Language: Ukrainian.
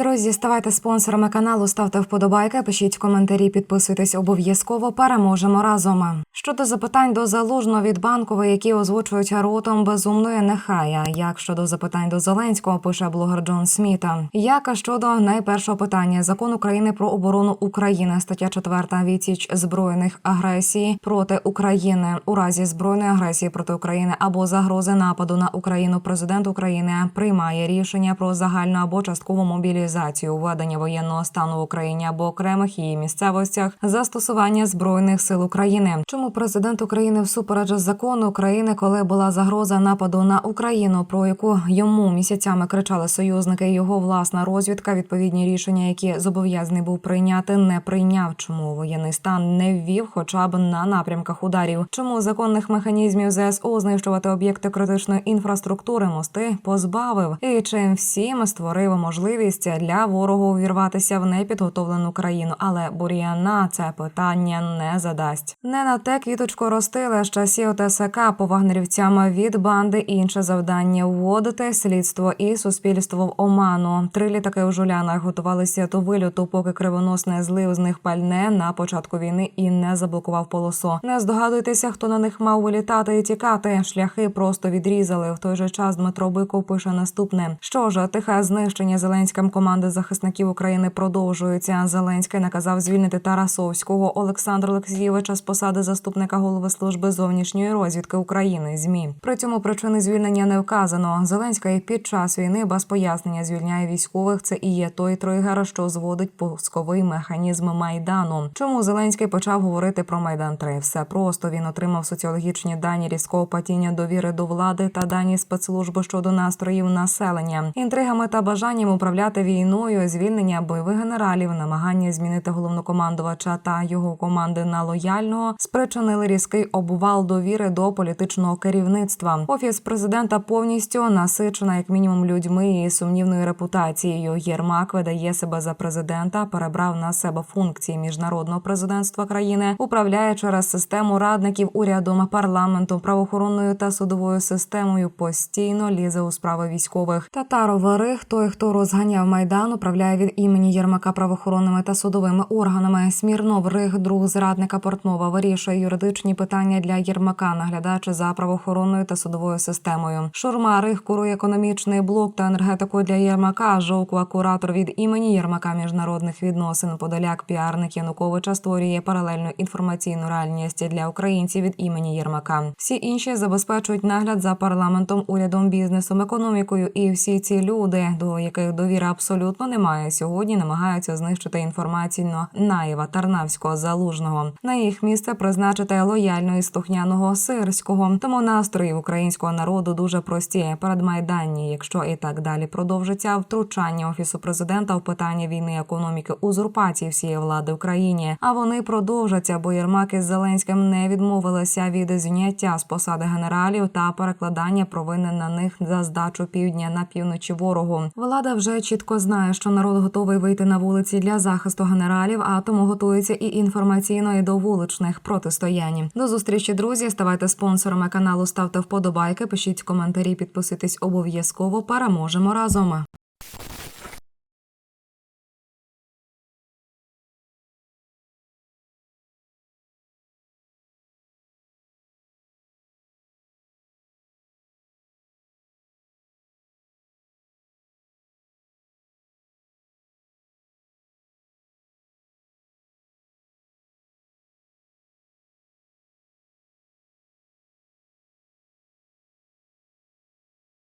Друзі, ставайте спонсорами каналу, ставте вподобайки, пишіть коментарі, підписуйтесь обов'язково. Переможемо разом. Щодо запитань до залужного від банкової, які озвучують ротом безумної нехая. Як щодо запитань до Зеленського, пише блогер Джон Сміта. Як щодо найпершого питання закон України про оборону України, стаття 4 відсіч збройних агресій проти України у разі збройної агресії проти України або загрози нападу на Україну. Президент України приймає рішення про загальну або часткову мобілізацію, введення воєнного стану в Україні або окремих її місцевостях, застосування збройних сил України. Чому президент України всупереч закону України, коли була загроза нападу на Україну, про яку йому місяцями кричали союзники, його власна розвідка, відповідні рішення, які зобов'язаний був прийняти, не прийняв. Чому воєнний стан не ввів, хоча б на напрямках ударів? Чому законних механізмів ЗСУ знищувати об'єкти критичної інфраструктури мости позбавив? І чим всім створив можливість для ворогу увірватися в непідготовлену країну? Але Бур'яна це питання не задасть. Не на те квіточку ростили з часів ТСК по вагнерівцям від банди. Інше завдання вводити слідство і суспільство в оману. Три літаки у жулянах готувалися до вильоту, поки кривонос не злив з них пальне на початку війни і не заблокував полосу. Не здогадуйтеся, хто на них мав вилітати і тікати. Шляхи просто відрізали. В той же час Дмитро Биков пише наступне: що ж, тихе знищення Зеленським команди захисників України продовжується. Зеленський наказав звільнити Тарасовського Олександра Олексійовича з посади заступника голови служби зовнішньої розвідки України. ЗМІ при цьому причини звільнення не вказано. Зеленський під час війни без пояснення звільняє військових. Це і є той тригер, що зводить пусковий механізм майдану. Чому Зеленський почав говорити про майдан 3 Все просто він отримав соціологічні дані різкого падіння довіри до влади та дані спецслужби щодо настроїв населення, інтригами та бажанням управляти війною, звільнення бойових генералів, намагання змінити головнокомандувача та його команди на лояльного спричинили різкий обвал довіри до політичного керівництва. Офіс президента повністю насичена як мінімум людьми і сумнівною репутацією. Єрмак видає себе за президента, перебрав на себе функції міжнародного президентства країни, управляє через систему радників урядом, парламентом, правоохоронною та судовою системою. Постійно лізе у справи військових. Татаров Рих, той, хто розганяв майдан, управляє від імені Єрмака правоохоронними та судовими органами. Смірнов Рих, друг зрадника Портнова, вирішує юридичні питання для Єрмака, наглядаючи за правоохоронною та судовою системою. Шурма Рих курує економічний блок та енергетику для Єрмака. Жовква куратор від імені Єрмака міжнародних відносин. Подоляк піарник Януковича створює паралельну інформаційну реальність для українців від імені Єрмака. Всі інші забезпечують нагляд за парламентом, урядом, бізнесом, економікою. І всі ці люди, до яких довіри абсолютно немає, сьогодні намагаються знищити інформаційно Наєва, Тарнавського, Залужного. На їх місце призначити лояльного і слухняного сирського. Тому настрої українського народу дуже прості. Передмайданні, якщо і так далі продовжиться втручання офісу президента в питання війни, економіки, узурпації всієї влади в країні. А вони продовжаться, бо Єрмак із Зеленським не відмовилися від зняття з посади генералів та перекладання провини на них за здачу півдня на півночі ворогу. Влада вже чітко знає, що народ готовий вийти на вулиці для захисту генералів, а тому готується і інформаційно, і до вуличних протистоянь. До зустрічі, друзі. Ставайте спонсорами каналу, ставте вподобайки, пишіть коментарі, підписуйтесь обов'язково. Переможемо разом.